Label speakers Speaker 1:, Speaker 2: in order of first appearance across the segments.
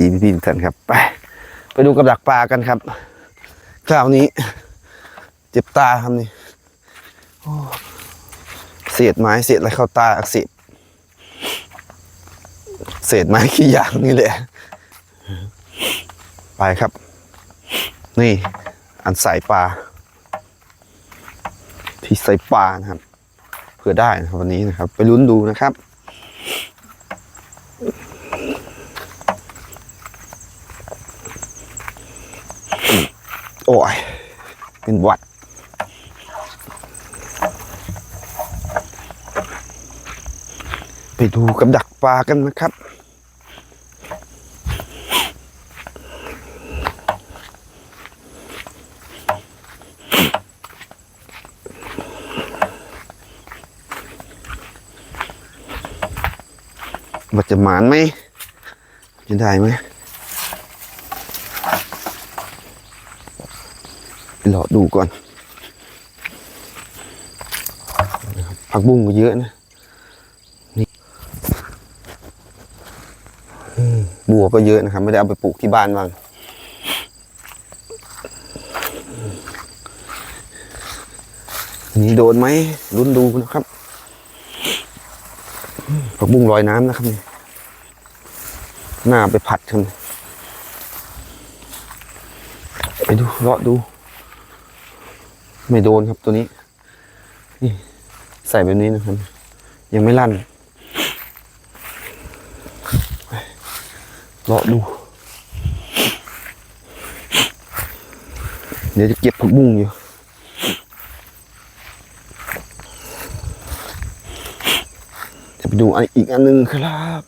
Speaker 1: ดีพี่ๆกท่านครับ ไป ไปดูกับดักปลากันครับ คราวนี้ เจ็บตาครับนี่เศษไม้เศษอะไรเข้าตาอักเสบเศษไม้ขี้ยางนี่แหละ ไปครับ นี่ อันใส่ปลา ที่ใส่ปลานะครับ เพื่อได้นะครับวันนี้นะครับ ไปลุ้นดูนะครับ โอ้ยเป็นวัดไปดูกับดักปลากันนะครับ ว่าจะหมานไหมจะได้ไหม ไปรอดูก่อนผักบุ้งก็เยอะนะนี่บัวก็เยอะนะครับ ไม่ได้เอาไปปลูกที่บ้านบ้างนนี้โดนไหมลุ้นดูนะครับผักบุ้งลอยน้ำนะครับนี่หน้าไปผัดครับไปดูเลาะดู ไม่โดนครับตัวนี้ นี่ ใส่แบบนี้นะครับ ยังไม่ลั่นเลาะดู เดี๋ยวจะเก็บผักบุ้งอยู่จะไปดูอันอีกอันหนึงครับ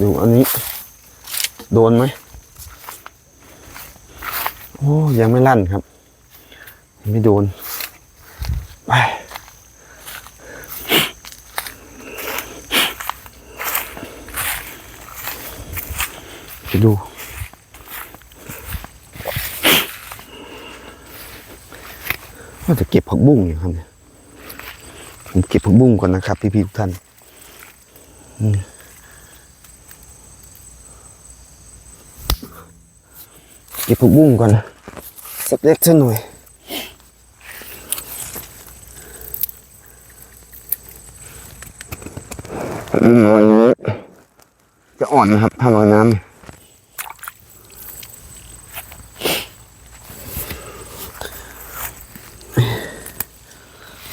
Speaker 1: ดูอันนี้ โดนไหมโอ้ยังไม่ลั่นครับ ไม่โดน ไปไปดู ว่าจะเก็บผักบุ้งอยู่ครับเนี่ยผมเก็บผักบุ้งก่อนนะครับ พี่ๆทุกท่าน อืม เก็บผักบุ้งก่อนนะสักเล็กสักหน่อยอืมอันนี้จะอ่อนนะครับถ้าลอยน้ำ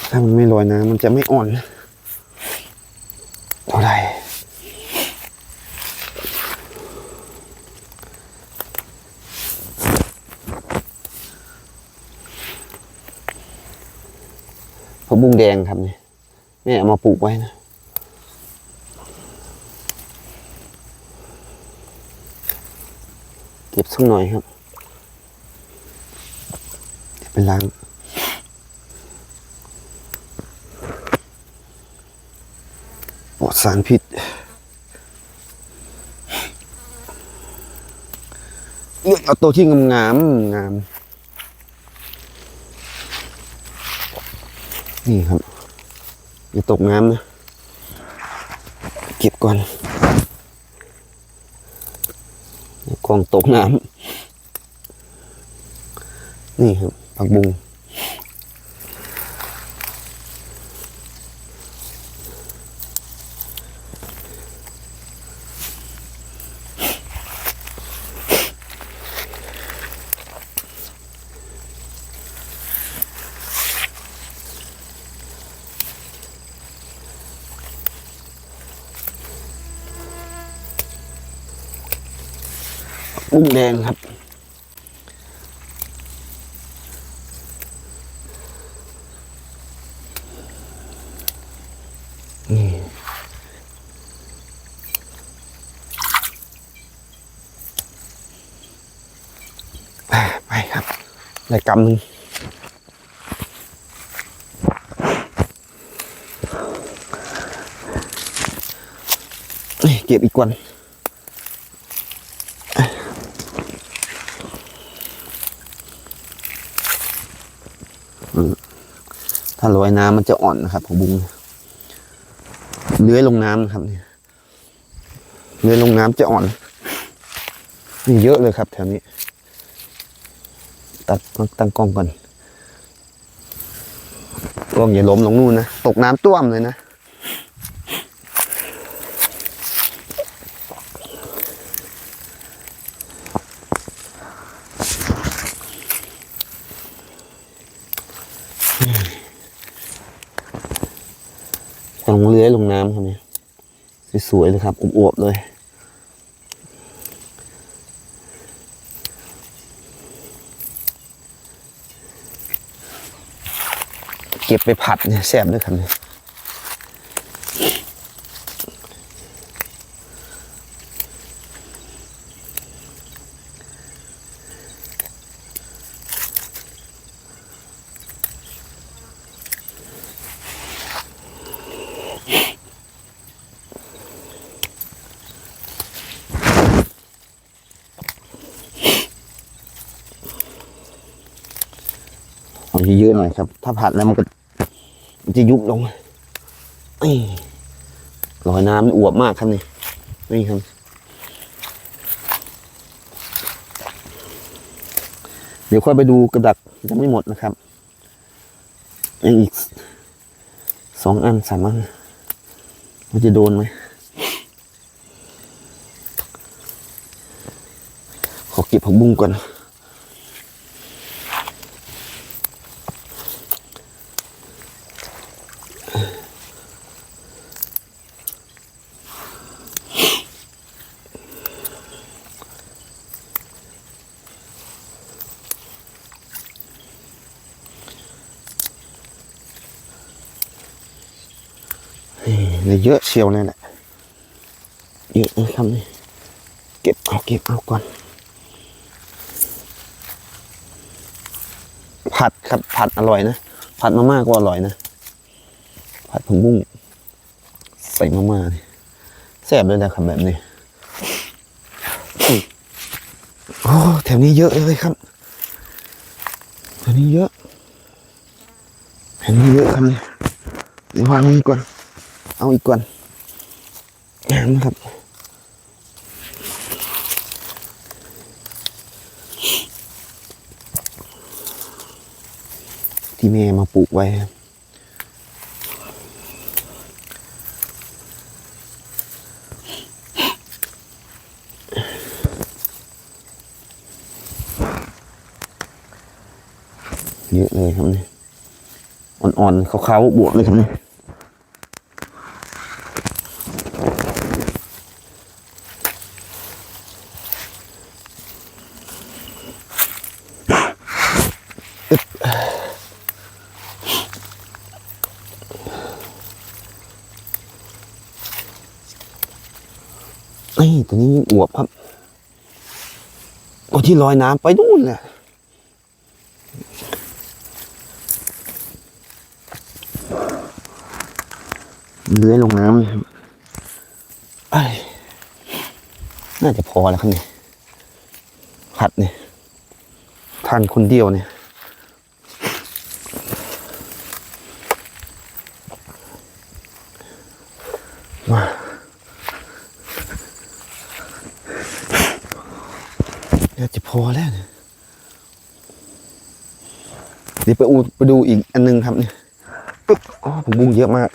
Speaker 1: ถ้ามันไม่ลอยน้ำมันจะไม่อ่อนเท่าไหร่ ผักบุ้งแดงครับนี่แม่เอามาปลูกไว้นะเก็บสักหน่อยครับเดี๋ยวไปล้างปลอดสารพิษเลือกเอาตัวที่งามงามงาม นี่ครับอย่าตกน้ำนะ เก็บก่อนกล่องตกน้ำนี่ครับผักบุง บุ้งแดงครับ นี่ ไปครับได้กำหนึ่งนี่เก็บอีกก่อน อยน้ำมันจะอ่อนนะครับผักบุ้งเลื้อยลงน้ำนะครับเนี่ยเลื้อยลงน้ำจะอ่อนนี่เยอะเลยครับแถวนี้ ตัดตั้งกล้องก่อนกล้องอย่าล้มลงนู่นนะ ตกน้ำต้วมเลยนะ ลงเลื้อยลงน้ำครับเนี่ยสวยๆเลยครับอวบๆเลยเก็บไปผัดเนี่ยแซ่บด้วยครับเนี่ย เอาเยอะๆหน่อยครับ ถ้าผัดแล้วมันก็มันจะยุบลงลอยน้ำอวบมากครับนี่นี่ครับเดี๋ยวค่อยไปดูกระดักยังไม่หมดนะครับอีกสองอันสามอันมันจะโดนไหมขอเก็บผักบุ้งก่อน เยอะเชียวเลยแหละเยอะนะครับนี่เก็บเอาเก็บเอาก่อน ผัดครับผัดอร่อยนะ ผัดมาม่าก็อร่อยนะ ผัดผักบุ้งใส่มาม่านี่แซ่บเลยนะครับแบบนี้โอ้แถวนี้เยอะเลยครับแถวนี้เยอะแถวนี้เยอะครับเนี่ยวางนี้ก่อน เอาอีกก่อนนะครับที่แม่มาปลูกไว้ครับเยอะเลยครับนี่อ่อนๆขาวๆบวกเลยครับนี่ นี่ตัวนี้ยิ่งอวบครับตัวที่ลอยน้ำไปนู่นแหละเลื้อยลงน้ำเลยครับไอ้น่าจะพอแล้วครับเนี่ยผัดเนี่ยทานคนเดียวเนี่ย มาน่าจะพ อแล้วเดี๋ยวไปอูไปดูอีกอันนึงครับเนี่ยปึ๊บอ๋อผมบุ้งเยอะมาก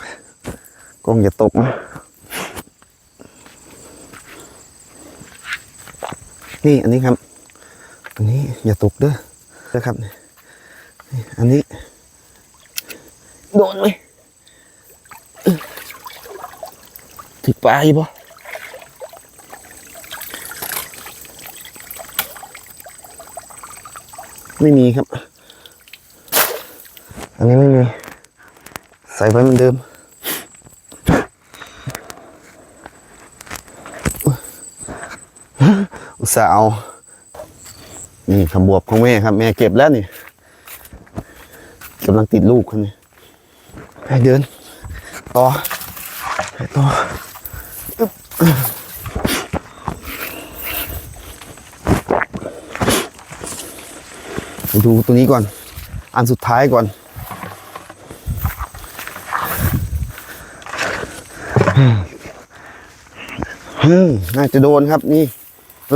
Speaker 1: กล้องอย่าตกนะนี่อันนี้ครับ อันนี้อย่าตกเด้อนะครับนี่อันนี้ โดนไหมถึกปลาอยู่ป ไม่มีครับ อันนี้ไม่มี ใส่ไว้เหมือนเดิม อุตส่าห์เอา นี่ขบวบของแม่ครับ แม่เก็บแล้วนี่กำลังติดลูกคนนี้ให้เดิน ต่อไปต่อ ดูตัวนี้ก่อน อันสุดท้ายก่อน น่าจะโดนครับนี่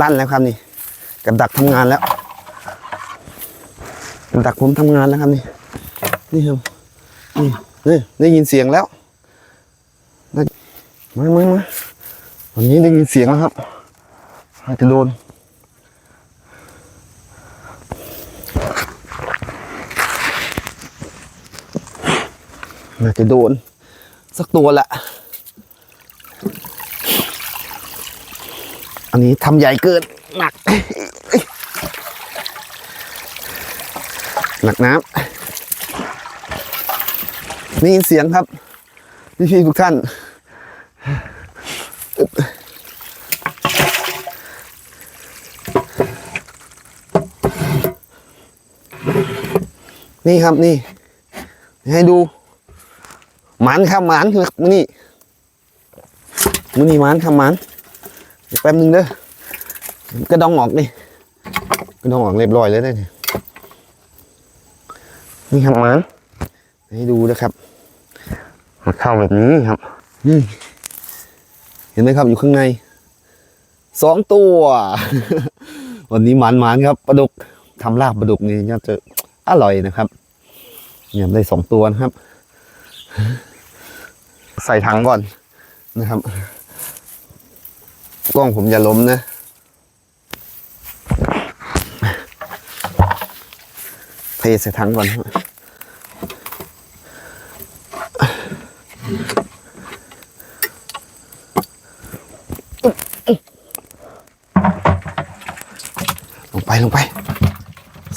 Speaker 1: ลั่นแล้วครับนี่ กับดักทำงานแล้วกับดักผมทำงานแล้วครับนี่ นี่ครับ นี่นี่ได้ยินเสียงแล้ว มามามาวันนี้ได้ยินเสียงแล้วครับอาจจะโดน น่าจะโดน สักตัวแหละ อันนี้ทำใหญ่เกิน หนัก หนักน้ำนี่เสียงครับ พี่พี่ๆทุกท่าน นี่ครับนี่ ให้ดู หมันครับหมันมือนี่มือนี่หมันครับหมันเดี๋ยวแป๊บนึงเด้อกระดองออกนี่กระดองออกเรียบร้อยเลยได้เนี่ยนี่ครับหมันให้ดูนะครับมาเข้าแบบนี้ครับเห็นไหมครับอยู่ข้างในสองตัว วันนี้หมันหมันครับปลาดุกทำลาบปลาดุกนี่น่าจะอร่อยนะครับเนี่ยได้สองตัวนะครับ ใส่ถังก่อนนะครับ กล้องผมอย่าล้มนะเทใส่ถังก่อนลงไปลงไป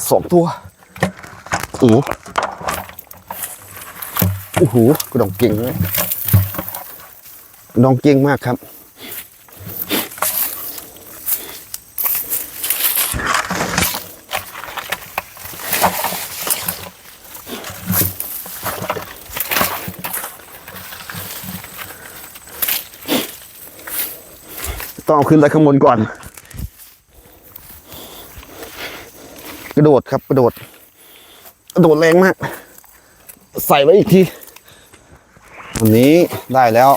Speaker 1: สองตัวโอ้โหโอ้โหกระดองเก่งเลย ดองเก่งมากครับ ต้องเอาขึ้นไปข้างบนก่อน กระโดดครับกระโดด กระโดดแรงมาก ใส่ไว้อีกทีวันนี้ได้แล้ว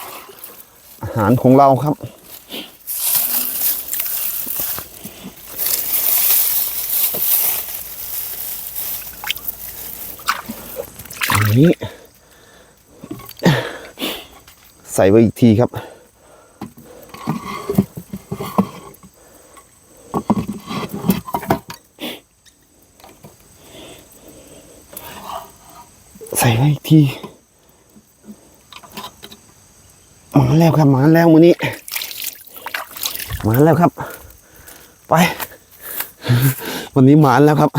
Speaker 1: หารของเราครับ อันนี้ ใส่ไว้อีกทีครับใส่ไว้อีกที มาแล้วครับมาแล้วมือนี้มาแล้วครับ ไป วันนี้หมาแล้วครับ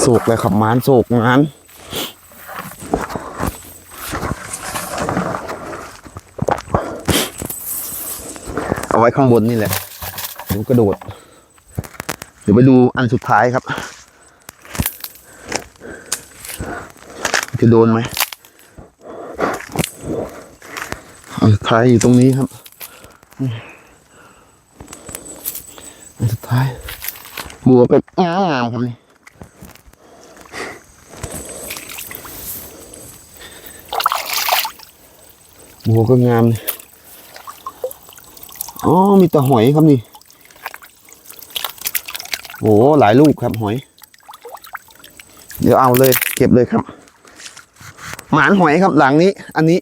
Speaker 1: โศกเลยครับหมานโศกหมานเอาไว้ข้างบนนี่แหละดี๋ยวกระโดด เดี๋ยวไปดูอันสุดท้ายครับ จะโดนไหมอันสุดท้ายอยู่ตรงนี้ครับ อันสุดท้าย บัวเป็นงามๆครับนี่บัวก็งามนี่อ๋อมีแต่หอยครับนี่ โอ้หลายลูกครับหอย เดี๋ยวเอาเลย เก็บเลยครับ หมานหอยครับหลังนี้ อันนี้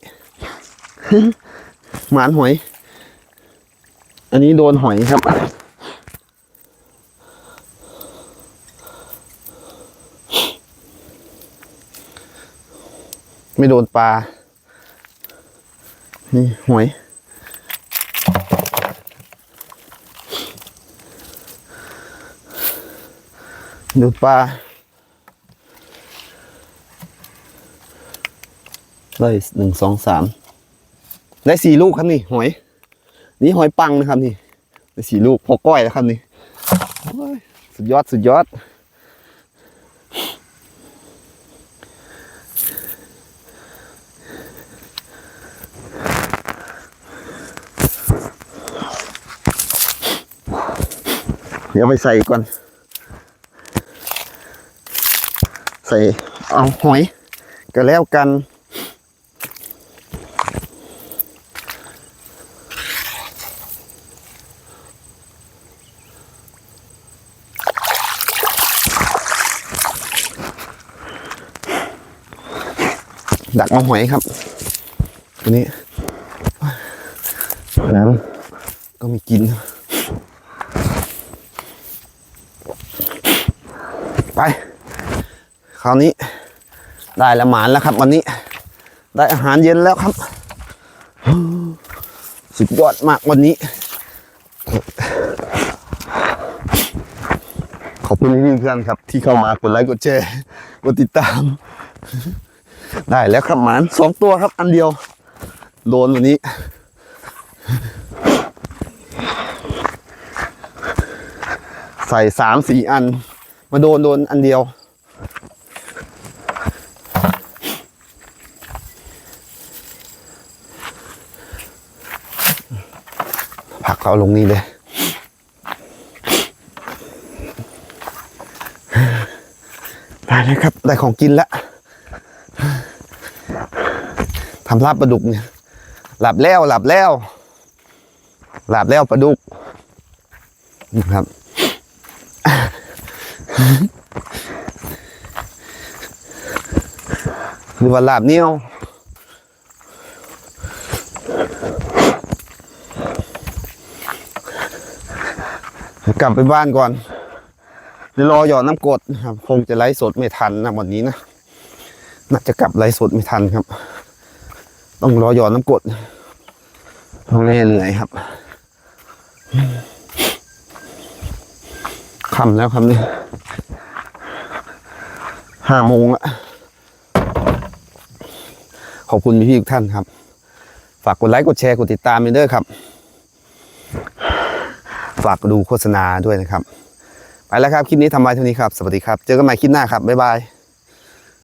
Speaker 1: หมานหอย อันนี้โดนหอยครับไม่โดนปลา นี่หอย ดูปลาได้หนึ่งสองสามได้สี่ลูกครับนี่หอย นี่หอยปังนะครับนี่ได้สี่ลูกพอก้อยแล้วครับนี่สุดยอดสุดยอดเดี๋ยวไปใส่ก่อน ใส่เอาหอย ก็แล้วกันดักเอาหอยครับตัวนี้น้ำก็ม่กินไป คราวนี้ ได้ละหมานแล้วครับ วันนี้ ได้อาหารเย็นแล้วครับ สุดยอดมากวันนี้ ขอบคุณพี่ๆเพื่อนครับ ที่เข้ามากดไลค์กดแชร์กดติดตาม ได้แล้วครับหมานสองตัวครับ อันเดียวโดนวันนี้ใส่สามสี่อัน มาโดนโดนอันเดียว เขาลงนี่เลย ได้เลยครับ ได้ของกินแล้วทำลาบปลาดุกเนี่ย หลับแล้วหลับแล้ว หลับแล้วปลาดุกนี่ครับ หรือว่าลาบเหนียว กลับไปบ้านก่อนเดี๋ยวรอหยอดน้ำกดครับ คงจะไลฟ์สดไม่ทันนะวันนี้นะน่าจะกลับไลฟ์สดไม่ทันครับ ต้องรอหยอดน้ำกดต้องเล่เหนื่อยครับค่ำแล้วครับนี่ห้าโมงละขอบคุณพี่ๆทุกท่านครับ ฝากกดไลค์กดแชร์กดติดตามไปด้วยครับ ฝากดูโฆษณาด้วยนะครับ ไปแล้วครับ คลิปนี้ทำไว้เท่านี้ครับ สวัสดีครับ เจอกันใหม่คลิปหน้าครับ บ๊ายบาย